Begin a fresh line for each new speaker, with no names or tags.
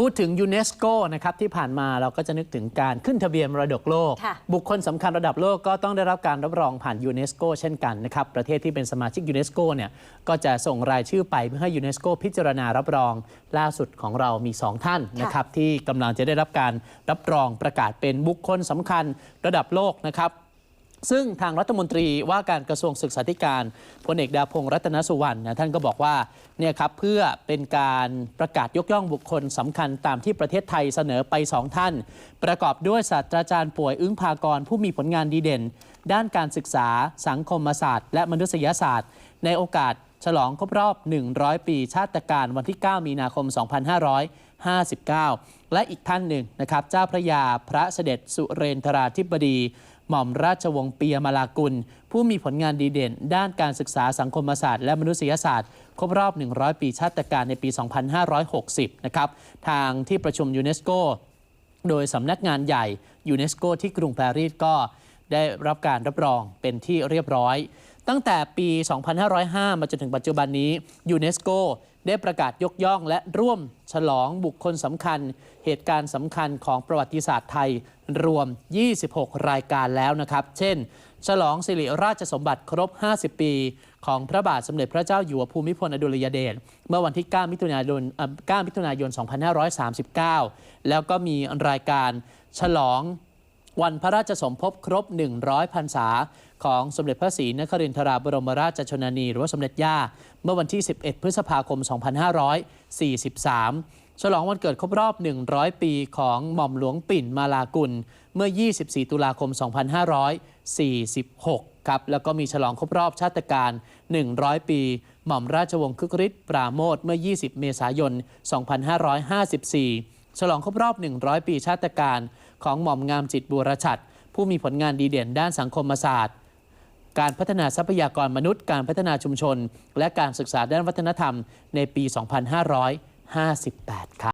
พูดถึงยูเนสโกนะครับที่ผ่านมาเราก็จะนึกถึงการขึ้นทะเบียนมรดกโลก
ค่ะ
บุคคลสำคัญระดับโลกก็ต้องได้รับการรับรองผ่านยูเนสโกเช่นกันนะครับประเทศที่เป็นสมาชิกยูเนสโกเนี่ยก็จะส่งรายชื่อไปเพื่อให้ยูเนสโกพิจารณารับรองล่าสุดของเรามี 2 ท่านนะครับที่กำลังจะได้รับการรับรองประกาศเป็นบุคคลสำคัญระดับโลกนะครับ ซึ่งทางรัฐมนตรีว่าการกระทรวงศึกษาธิการพลเอกดาพงศ์รัตนสุวรรณนะท่านก็บอกว่าเนี่ยครับเพื่อเป็นการประกาศยกย่องบุคคลสำคัญตามที่ประเทศไทยเสนอไปสองท่าน ประกอบด้วยศาสตราจารย์ป่วยอึ้งพากร ผู้มีผลงานดีเด่น ด้านการศึกษา สังคมศาสตร์ และมนุษยศาสตร์ ในโอกาสฉลองครบรอบ 100 ปีชาติการวันที่ 9 มีนาคม 2559 และอีกท่านหนึ่งนะครับเจ้าพระยาพระเสด็จสุเรนทราธิบดี หม่อมราชวงศ์เปียมาลากุล ผู้มีผลงานดีเด่น ด้านการศึกษาสังคมศาสตร์และมนุษยศาสตร์ ครบรอบ 100 ปีชาติการในปี 2560 นะครับ ทางที่ประชุมยูเนสโกโดยสำนักงานใหญ่ยูเนสโกที่กรุงปารีสก็ได้รับการรับรองเป็นที่เรียบร้อย ตั้งแต่ปี 2505 มาจนถึงปัจจุบันนี้ยูเนสโก ได้ประกาศยกย่องและร่วมฉลองบุคคลสำคัญ เหตุการณ์สำคัญของประวัติศาสตร์ไทยรวม 26 รายการแล้วนะครับ เช่น ฉลองสิริราชสมบัติครบ 50 ปี ของพระบาทสมเด็จพระเจ้าอยู่หัวภูมิพลอดุลยเดช เมื่อวันที่ 9 มิถุนายน 9 มิถุนายน 2539 แล้วก็มีรายการฉลอง วันพระราชสมภพครบ 100พรรษา ของสมเด็จพระศรีนครินทราบรมราชชนนี หรือว่าสมเด็จย่า เมื่อวันที่ 11 พฤษภาคม 2543 ฉลองวันเกิดครบรอบ 100 ปีของหม่อมหลวงปิ่นมาลากุล เมื่อ 24 ตุลาคม 2546 ครับ แล้วก็มีฉลองครบรอบชาติการ 100 ปี หม่อมราชวงศ์คึกฤทธิ์ปราโมทเมื่อ 20 เมษายน 2554 ฉลองครบรอบ 100 ปีชาติการ ของหม่อมงามจิตบัวรชัด ผู้มีผลงานดีเด่นด้านสังคมศาสตร์ การพัฒนาทรัพยากรมนุษย์ การพัฒนาชุมชน และการศึกษาด้านวัฒนธรรมในปี 2558 ครับ